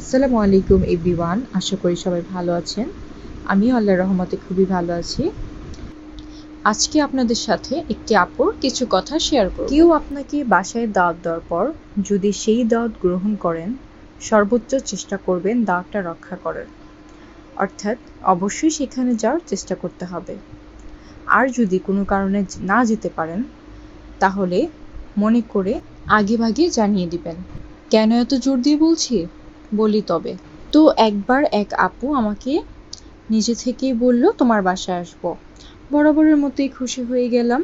আসসালামু আলাইকুম এভরিওয়ান আশা করি সবাই ভালো আছেন। আমি আল্লাহর রহমতে খুবই ভালো আছি। আজকে আপনাদের সাথে একটি আপুর কিছু কথা শেয়ার করব। কেউ আপনাকে বাসায় দাওয়াত দেওয়ার পর যদি সেই দাওয়াত গ্রহণ করেন, সর্বোচ্চ চেষ্টা করবেন দাওয়াতটা রক্ষা করার। অর্থাৎ অবশ্যই সেখানে যাওয়ার চেষ্টা করতে হবে। আর যদি কোনো কারণে না যেতে পারেন, তাহলে মনে করে আগেভাগে জানিয়ে দিবেন। কেন এত জোর দিয়ে বলছি? বলি তবে। তো একবার এক আপু আমাকে নিজে থেকেই বলল, তোমার বাসায় আসব। বরাবরের মতোই খুশি হয়ে গেলাম।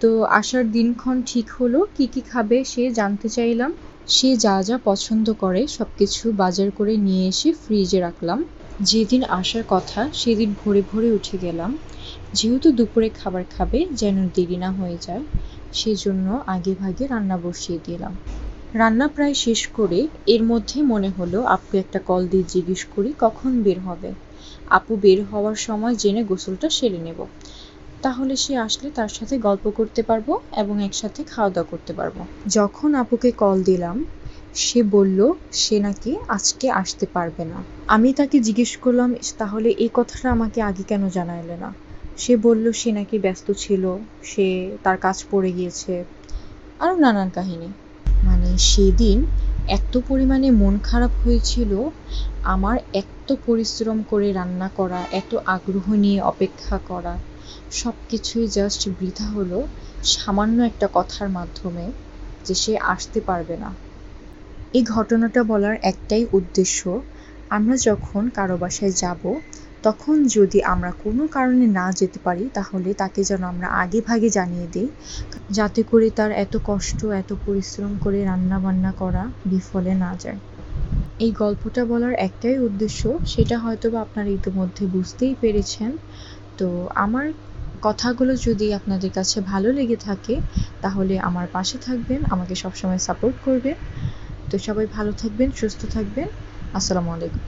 তো আসার দিনক্ষণ ঠিক হলো, কি কি খাবে সে জানতে চাইলাম। সে যা যা পছন্দ করে সব কিছু বাজার করে নিয়ে এসে ফ্রিজে রাখলাম। যেদিন আসার কথা সেদিন ভোরে ভোরে উঠে গেলাম। যেহেতু দুপুরে খাবার খাবে, যেন দেরি না হয়ে যায়, সেজন্য আগে ভাগে রান্না বসিয়ে দিলাম। রান্না প্রায় শেষ করে এর মধ্যে মনে হলো, আপু একটা কল দিয়ে জিজ্ঞেস করি কখন বের হবে। আপু বের হওয়ার সময় জেনে গোসলটা সেরে নেব। তাহলে সে আসলে তার সাথে গল্প করতে পারব এবং একসাথে খাওয়া দাওয়া করতে পারব। যখন আপুকে কল দিলাম, সে বলল, সে নাকি আজকে আসতে পারবে না। আমি তাকে জিজ্ঞেস করলাম, তাহলে এই কথাটা আমাকে আগে কেন জানাইলে না? সে বলল, সে নাকি ব্যস্ত ছিল, সে তার কাজ পড়ে গিয়েছে। আরও নানান কাহিনী। সেদিন এত পরিমাণে মন খারাপ হয়েছিল, আমার এত পরিশ্রম করে রান্না করা, এত আগ্রহ নিয়ে অপেক্ষা করা সব কিছুই জাস্ট বৃথা হলো সামান্য একটা কথার মাধ্যমে যে সে আসতে পারবে না। এই ঘটনাটা বলার একটাই উদ্দেশ্য, আমরা যখন কারও বাসায় যাব তখন যদি আমরা কোনো কারণে না যেতে পারি, তাহলে তাকে যেন আমরা আগে ভাগে জানিয়ে দিই। যাতে করে তার এত কষ্ট, এত পরিশ্রম করে রান্না বান্না করা বিফলে না যায়। এই গল্পটা বলার একটাই উদ্দেশ্য, সেটা হয়তো বা আপনারা ইতিমধ্যে বুঝতেই পেরেছেন। তো আমার কথাগুলো যদি আপনাদের কাছে ভালো লেগে থাকে, তাহলে আমার পাশে থাকবেন, আমাকে সবসময় সাপোর্ট করবেন। তো সবাই ভালো থাকবেন, সুস্থ থাকবেন। আসসালামু আলাইকুম।